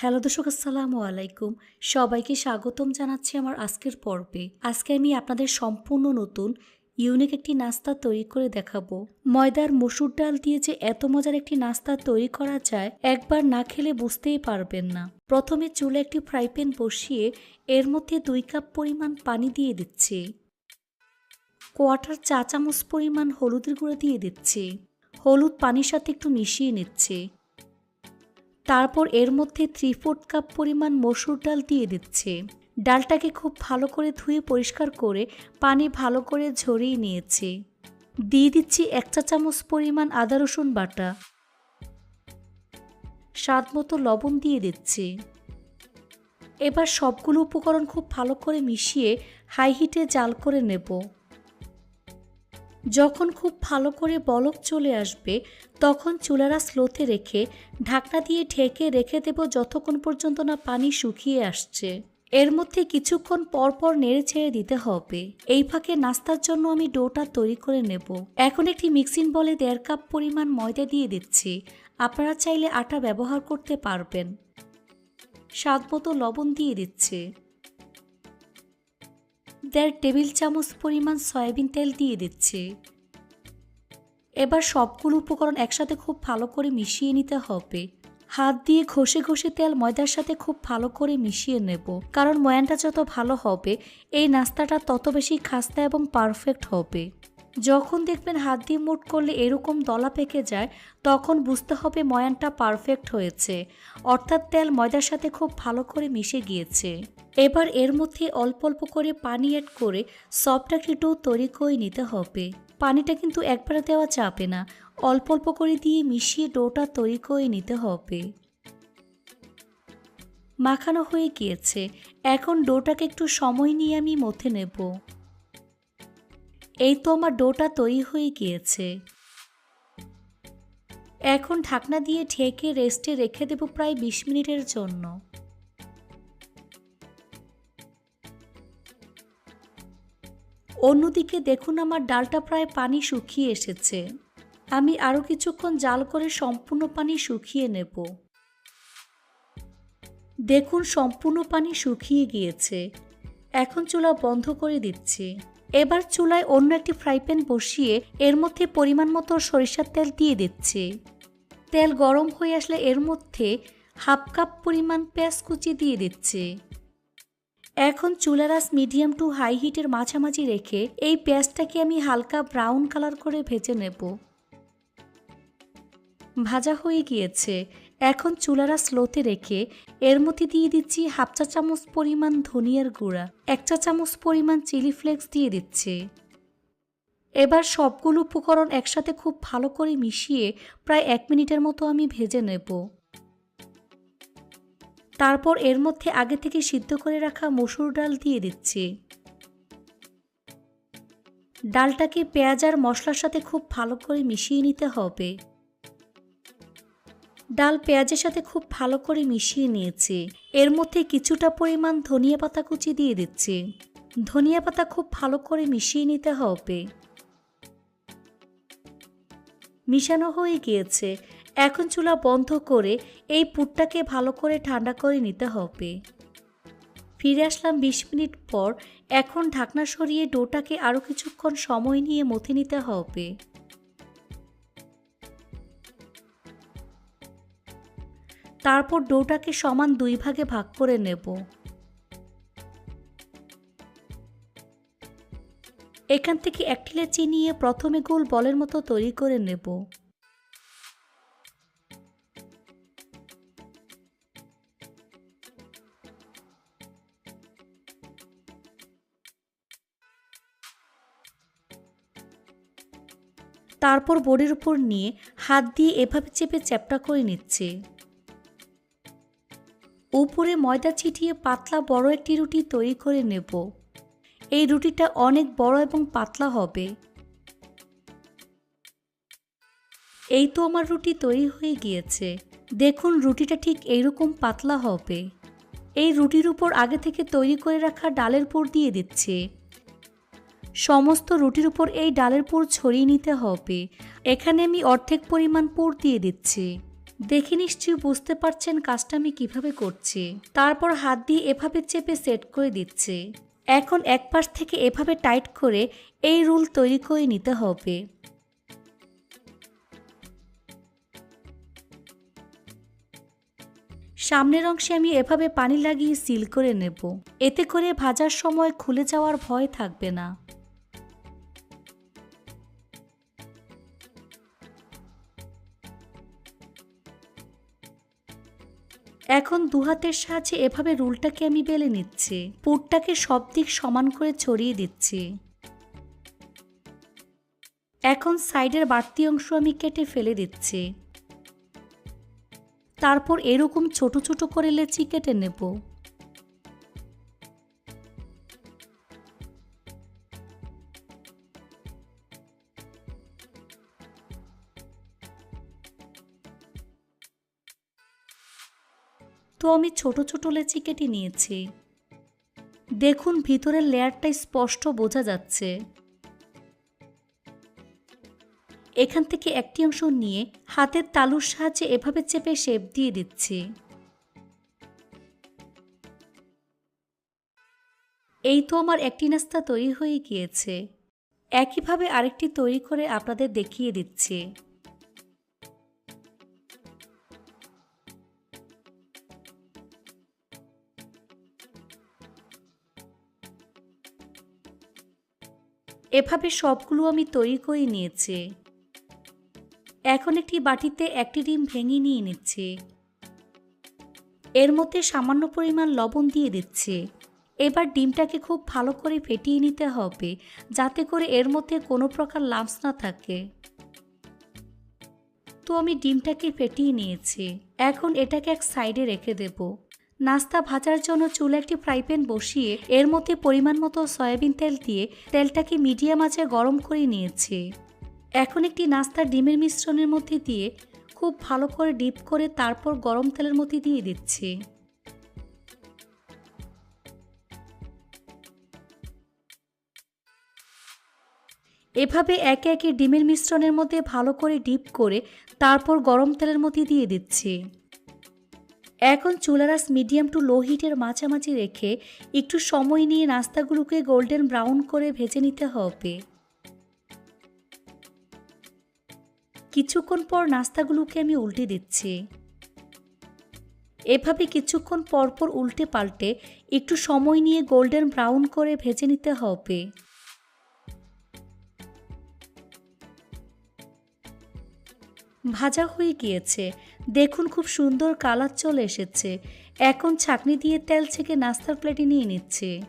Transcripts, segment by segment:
Hello দর্শক, আসসালামু আলাইকুম। সবাইকে স্বাগতম জানাচ্ছি আমার আজকের পর্বে। আজকে আমি আপনাদের সম্পূর্ণ নতুন ইউনিক একটি নাস্তা তৈরি করে দেখাবো। ময়দার মসুর ডাল দিয়ে যে এত মজার একটি নাস্তা তৈরি করা যায়, একবার না খেলে বুঝতেই পারবেন না। প্রথমে চুলে একটি ফ্রাই প্যান বসিয়ে এর মধ্যে দুই কাপ পরিমাণ পানি দিয়ে দিচ্ছি। কোয়াটার চা চামচ পরিমাণ হলুদের গুঁড়ো দিয়ে দিচ্ছি। হলুদ পানির সাথে একটু মিশিয়ে নিচ্ছে। তারপর এর মধ্যে থ্রি ফোর্থ কাপ পরিমাণ মসুর ডাল দিয়ে দিচ্ছে। ডালটাকে খুব ভালো করে ধুয়ে পরিষ্কার করে পানি ভালো করে ঝরিয়ে নিয়েছে। দিয়ে দিচ্ছি এক চা চামচ পরিমাণ আদা রসুন বাটা। স্বাদ মতো লবণ দিয়ে দিচ্ছি। এবার সবগুলো উপকরণ খুব ভালো করে মিশিয়ে হাই হিটে জাল করে নেব। যখন খুব ভালো করে বলক চলে আসবে, তখন চুলারা স্লোতে রেখে ঢাকনা দিয়ে ঢেকে রেখে দেব যতক্ষণ পর্যন্ত না পানি শুকিয়ে আসছে। এর মধ্যে কিছুক্ষণ পর পর নেড়ে ছেড়ে দিতে হবে। এই ফাঁকে নাস্তার জন্য আমি ডোটা তৈরি করে নেব। এখন একটি মিক্সিং বলে দেড় কাপ পরিমাণ ময়দা দিয়ে দিচ্ছি। আপনারা চাইলে আটা ব্যবহার করতে পারবেন। স্বাদ মতো লবণ দিয়ে দিচ্ছে। দেড় টেবিল চামচ পরিমাণ সয়াবিন তেল দিয়ে দিচ্ছে। এবার সবগুলো উপকরণ একসাথে খুব ভালো করে মিশিয়ে নিতে হবে। হাত দিয়ে ঘষে ঘষে তেল ময়দার সাথে খুব ভালো করে মিশিয়ে নেব। কারণ ময়ানটা যত ভালো হবে, এই নাস্তাটা তত বেশি খাস্তা এবং পারফেক্ট হবে। যখন দেখবেন হাত দিয়ে মুট করলে এরকম দলা পেকে যায়, তখন বুঝতে হবে ময়ানটা পারফেক্ট হয়েছে। অর্থাৎ তেল ময়দার সাথে খুব ভালো করে মিশে গিয়েছে। এবার এর মধ্যে অল্প অল্প করে পানি অ্যাড করে সফট একটি তৈরি করে নিতে হবে। পানিটা কিন্তু একবারে দেওয়া যাবে না। অল্প অল্প করে দিয়ে মিশিয়ে ডোটা তৈরি করে নিতে হবে। মাখানো হয়ে গিয়েছে। এখন ডোটাকে একটু সময় নিয়ে আমি মথে নেব। এই তো আমার ডোটা তৈরি হয়ে গিয়েছে। এখন ঢাকনা দিয়ে ঢেকে রেস্টে রেখে দেব প্রায় বিশ মিনিটের জন্য। অন্যদিকে দেখুন আমার ডালটা প্রায় পানি শুকিয়ে এসেছে। আমি আরও কিছুক্ষণ জাল করে সম্পূর্ণ পানি শুকিয়ে নেব। দেখুন সম্পূর্ণ পানি শুকিয়ে গিয়েছে। এখন চুলা বন্ধ করে দিচ্ছি। এবার চুলায় অন্য একটি ফ্রাই প্যান বসিয়ে এর মধ্যে পরিমাণ মতো সরিষার তেল দিয়ে দিচ্ছি। তেল গরম হয়ে আসলে এর মধ্যে হাফ কাপ পরিমাণ পেঁয়াজ কুচি দিয়ে দিচ্ছি। এখন চুলারাস মিডিয়াম টু হাই হিটের মাঝামাঝি রেখে এই পেঁয়াজটাকে আমি হালকা ব্রাউন কালার করে ভেজে নেব। ভাজা হয়ে গিয়েছে। এখন চুলারা স্লোতে রেখে এর মধ্যে দিয়ে দিচ্ছি হাফ চা চামচ পরিমাণ ধনিয়ার গুঁড়া, এক চা চামচ পরিমাণ চিলি ফ্লেক্স দিয়ে দিচ্ছি। এবার সবগুলো উপকরণ একসাথে খুব ভালো করে মিশিয়ে প্রায় এক মিনিটের মতো আমি ভেজে নেব। তারপর এর মধ্যে আগে থেকে সিদ্ধ করে রাখা মসুর ডাল দিয়ে দিচ্ছি। ডালটাকে পেঁয়াজ আর মশলার সাথে খুব ভালো করে মিশিয়ে নিতে হবে। ডাল পেঁয়াজের সাথে খুব ভালো করে মিশিয়ে নিয়েছি। এর মধ্যে কিছুটা পরিমাণ ধনিয়া পাতা কুচি দিয়ে দিচ্ছি। ধনিয়া পাতা খুব ভালো করে মিশিয়ে নিতে হবে। মিশানো হয়ে গিয়েছে। এখন চুলা বন্ধ করে এই পুরটাকে ভালো করে ঠান্ডা করে নিতে হবে। ফিরে আসলাম বিশ মিনিট পর, এখন ঢাকনা সরিয়ে ডোটাকে আরও কিছুক্ষণ সময় নিয়ে মথে নিতে হবে। তারপর ডোটাকে সমান দুই ভাগে ভাগ করে নেব। এখান থেকে এক ঠিলে চিনিয়ে প্রথমে গোল বলের মতো তৈরি করে নেব। তারপর বোর্ডের উপর নিয়ে হাত দিয়ে এভাবে চেপে চ্যাপটা করে নিচ্ছে। উপরে ময়দা ছিটিয়ে পাতলা বড় একটি রুটি তৈরি করে নেব। এই রুটিটা অনেক বড় এবং পাতলা হবে। এই তো আমার রুটি তৈরি হয়ে গিয়েছে। দেখুন, রুটিটা ঠিক এইরকম পাতলা হবে। এই রুটির উপর আগে থেকে তৈরি করে রাখা ডালের পুর দিয়ে দিচ্ছে। সমস্ত রুটির উপর এই ডালের পুর ছড়িয়ে নিতে হবে। এখানে আমি অর্ধেক পরিমাণ পুর দিয়ে দিচ্ছি। দেখে নিশ্চয়ই বুঝতে পারছেন কাজটা আমি কীভাবে করছি। তারপর হাত দিয়ে এভাবে চেপে সেট করে দিচ্ছে। এখন এক পাশ থেকে এভাবে টাইট করে এই রুল তৈরি করে নিতে হবে। সামনের অংশে আমি এভাবে পানি লাগিয়ে সিল করে নেব। এতে করে ভাজার সময় খুলে যাওয়ার ভয় থাকবে না। এখন দু হাতের সাহায্যে এভাবে রুলটাকে আমি বেলে নিচ্ছি। পুরটাকে সব দিক সমান করে ছড়িয়ে দিচ্ছি। এখন সাইডের বাড়তি অংশ আমি কেটে ফেলে দিচ্ছি। তারপর এরকম ছোট ছোট করে লেচি কেটে নেব। তো আমি ছোট ছোট লেচি কেটে নিয়েছি। দেখুন ভিতরের লেয়ারটা স্পষ্ট বোঝা যাচ্ছে। এখান থেকে একটি অংশ নিয়ে হাতের তালুর সাহায্যে এভাবে চেপে শেপ দিয়ে দিচ্ছি। এই তো আমার একটি নাস্তা তৈরি হয়ে গিয়েছে। একইভাবে আরেকটি তৈরি করে আপনাদের দেখিয়ে দিচ্ছি। এভাবে সবগুলো আমি তৈরি করে নিয়েছি। এখন একটি বাটিতে একটি ডিম ভেঙে নিয়ে নিচ্ছি। এর মধ্যে সামান্য পরিমাণ লবণ দিয়ে দিচ্ছি। এবার ডিমটাকে খুব ভালো করে ফেটিয়ে নিতে হবে, যাতে করে এর মধ্যে কোনো প্রকার লাম্পস না থাকে। তো আমি ডিমটাকে ফেটিয়ে নিয়েছি। এখন এটাকে এক সাইডে রেখে দেব। নাস্তা ভাজার জন্য চুলে একটি ফ্রাই প্যান বসিয়ে এর মধ্যে পরিমাণ মতো সয়াবিন তেল দিয়ে তেলটাকে মিডিয়াম আঁচে গরম করে নিয়েছি। এখন একটি নাস্তার ডিমের মিশ্রণের মধ্যে দিয়ে খুব ভালো করে ডিপ করে তারপর গরম তেলের মধ্যে দিয়ে দিচ্ছি। এভাবে একে একে ডিমের মিশ্রণের মধ্যে ভালো করে ডিপ করে তারপর গরম তেলের মধ্যে দিয়ে দিচ্ছি। এখন চুলারাস মিডিয়াম টু লো হিটের মাঝামাঝি রেখে একটু সময় নিয়ে নাস্তাগুলোকে গোল্ডেন ব্রাউন করে ভেজে নিতে হবে। কিছুক্ষণ পর নাস্তাগুলোকে আমি উল্টে দিচ্ছি। এভাবে কিছুক্ষণ পরপর উল্টে পাল্টে একটু সময় নিয়ে গোল্ডেন ব্রাউন করে ভেজে নিতে হবে। ভাজা হয়ে গিয়েছে। দেখুন খুব সুন্দর কালার চলে এসেছে। এখন ছাকনি দিয়ে তেল থেকে নাস্তার প্লেটে নিয়ে নিচ্ছে।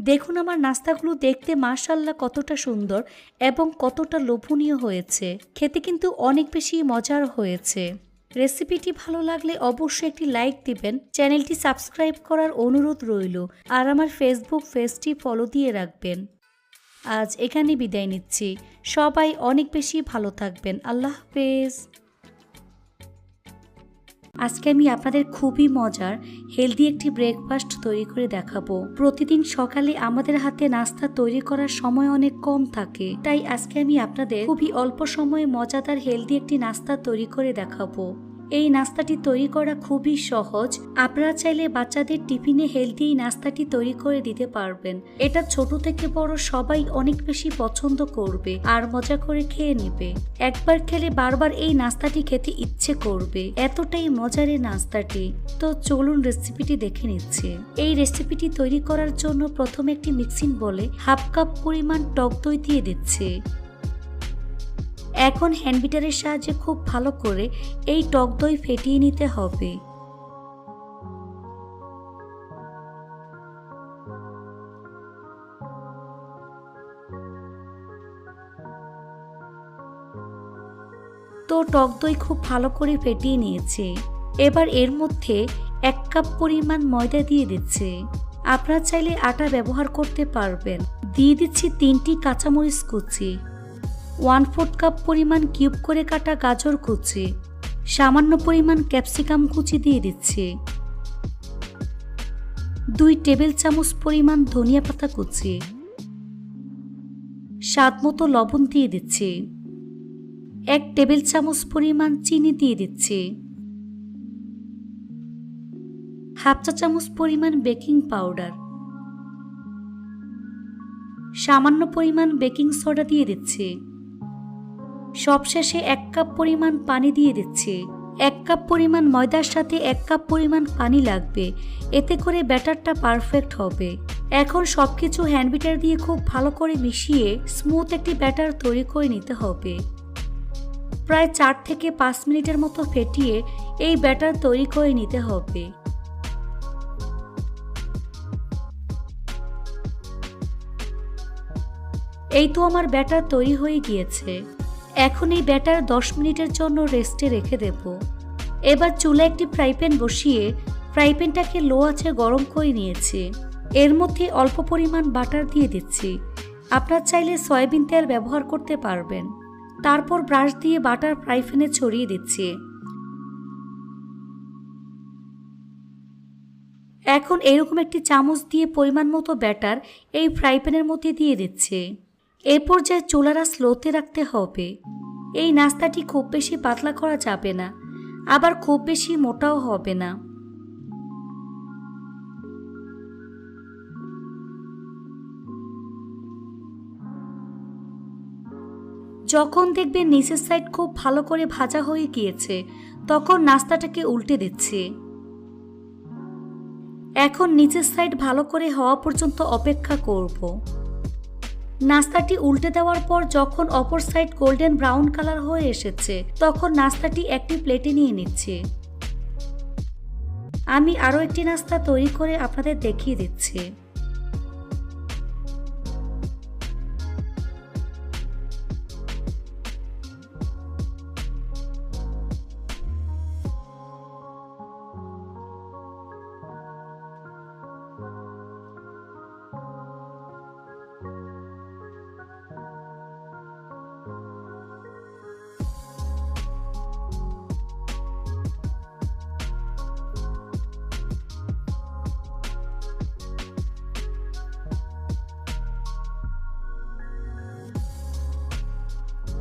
দেখুন আমার নাস্তাগুলো দেখতে মাশাল্লাহ কতটা সুন্দর এবং কতটা লোভনীয় হয়েছে। খেতে কিন্তু অনেক বেশি মজার হয়েছে। রেসিপিটি ভালো লাগলে অবশ্যই একটি লাইক দিবেন। চ্যানেলটি সাবস্ক্রাইব করার অনুরোধ রইল। আর আমার ফেসবুক পেজটি ফলো দিয়ে রাখবেন। আজ এখানে বিদায় নিচ্ছি। সবাই অনেক বেশি ভালো থাকবেন। আল্লাহ হাফেজ। আজকে আমি আপনাদের খুবই মজার হেলদি একটি ব্রেকফাস্ট তৈরি করে দেখাবো। প্রতিদিন সকালে আমাদের হাতে নাস্তা তৈরি করার সময় অনেক কম থাকে। তাই আজকে আমি আপনাদের খুবই অল্প সময়ে মজাদার হেলদি একটি নাস্তা তৈরি করে দেখাবো। এই নাস্তাটি তৈরি করা খুবই সহজ। আপনারা চাইলে বাচ্চাদের টিফিনে হেলদি এই নাস্তাটি তৈরি করে দিতে পারবেন। এটা ছোট থেকে বড় সবাই অনেক বেশি পছন্দ করবে আর মজা করে খেয়ে নেবে। একবার খেলে বারবার এই নাস্তাটি খেতে ইচ্ছে করবে। এতটাই মজার এই নাস্তাটি। তো চলুন রেসিপিটি দেখে নিচ্ছে। এই রেসিপিটি তৈরি করার জন্য প্রথমে একটি মিক্সিং বলে হাফ কাপ পরিমাণ টক দই দিয়ে দিচ্ছে। এখন হ্যান্ড বিটারের সাহায্যে খুব ভালো করে এই টক দই ফেটিয়ে নিতে হবে। তো টক দই খুব ভালো করে ফেটিয়ে নিয়েছে। এবার এর মধ্যে এক কাপ পরিমাণ ময়দা দিয়ে দিচ্ছে। আপনারা চাইলে আটা ব্যবহার করতে পারবেন। দিয়ে দিচ্ছি তিনটি কাঁচামরিচ কুচি। ওয়ান ফোর্থ কাপ পরিমাণ কিউব করে কাটা গাজর কুচি। সামান্য পরিমাণ ক্যাপসিকাম কুচি দিয়ে দিচ্ছি। দুই টেবিল চামচ পরিমাণ ধনিয়া পাতা কুচি। স্বাদ মতো লবণ দিয়ে দিচ্ছি। এক টেবিল চামচ পরিমাণ চিনি দিয়ে দিচ্ছি। হাফ চা চামচ পরিমাণ বেকিং পাউডার। সামান্য পরিমাণ বেকিং সোডা দিয়ে দিচ্ছি। সবশেষে এক কাপ পরিমাণ পানি দিয়ে দিচ্ছি। এক কাপ পরিমাণ ময়দার সাথে এক কাপ পরিমাণ পানি লাগবে। এতে করে ব্যাটারটা পারফেক্ট হবে। এখন সব কিছু হ্যান্ড বিটার দিয়ে খুব ভালো করে মিশিয়ে স্মুথ একটি ব্যাটার তৈরি করে নিতে হবে। প্রায় চার থেকে পাঁচ মিনিটের মতো ফেটিয়ে এই ব্যাটার তৈরি করে নিতে হবে। এই তো আমার ব্যাটার তৈরি হয়ে গিয়েছে। এখন এই ব্যাটার দশ মিনিটের জন্য রেস্টে রেখে দেব। এবার চুলে একটি ফ্রাই প্যান বসিয়ে ফ্রাই প্যানটাকে লো আছে গরম করে নিয়েছি। এর মধ্যে অল্প পরিমাণ বাটার দিয়ে দিচ্ছি। আপনার চাইলে সয়াবিন তেল ব্যবহার করতে পারবেন। তারপর ব্রাশ দিয়ে বাটার ফ্রাই প্যানে ছড়িয়ে দিচ্ছি। এখন এরকম একটি চামচ দিয়ে পরিমাণ মতো ব্যাটার এই ফ্রাই প্যানের মধ্যে দিয়ে দিচ্ছে। এ পর্যায়ে চুলারা স্লোতে রাখতে হবে। এই নাস্তাটি খুব বেশি পাতলা করা যাবে না, আবার খুব বেশি মোটাও হবে না। যখন দেখবেন নিচের সাইড খুব ভালো করে ভাজা হয়ে গিয়েছে, তখন নাস্তাটাকে উল্টে দিচ্ছি। এখন নিচের সাইড ভালো করে হওয়া পর্যন্ত অপেক্ষা করব। নাস্তাটি উল্টে দেওয়ার পর যখন অপর সাইড গোল্ডেন ব্রাউন কালার হয়ে এসেছে, তখন নাস্তাটি একটি প্লেটে নিয়ে নিচ্ছে। আমি আরও একটি নাস্তা তৈরি করে আপনাদের দেখিয়ে দিচ্ছি।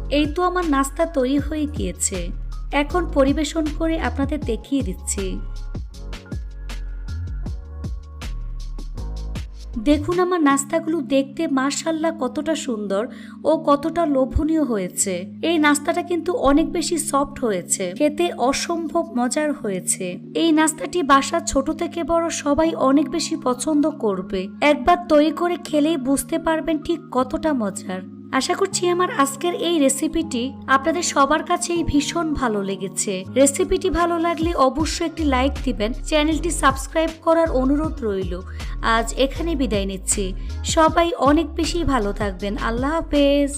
এই তো আমার নাস্তা তৈরি হয়ে গিয়েছে। এখন পরিবেশন করে আপনাদের দেখিয়ে দিচ্ছি। দেখুন আমার নাস্তাগুলো দেখতে মার্শাল্লাহ কতটা সুন্দর ও কতটা লোভনীয় হয়েছে। এই নাস্তাটা কিন্তু অনেক বেশি সফট হয়েছে, খেতে অসম্ভব মজার হয়েছে। এই নাস্তাটি বাসা ছোট থেকে বড় সবাই অনেক বেশি পছন্দ করবে। একবার তৈরি করে খেলেই বুঝতে পারবেন ঠিক কতটা মজার। আশা করছি আমার আজকের এই রেসিপিটি আপনাদের সবার কাছেই ভীষণ ভালো লেগেছে। রেসিপিটি ভালো লাগলে অবশ্যই একটি লাইক দিবেন, চ্যানেলটি সাবস্ক্রাইব করার অনুরোধ রইল। আজ এখানে বিদায় নিচ্ছি। সবাই অনেক বেশি ভালো থাকবেন। আল্লাহ হাফেজ।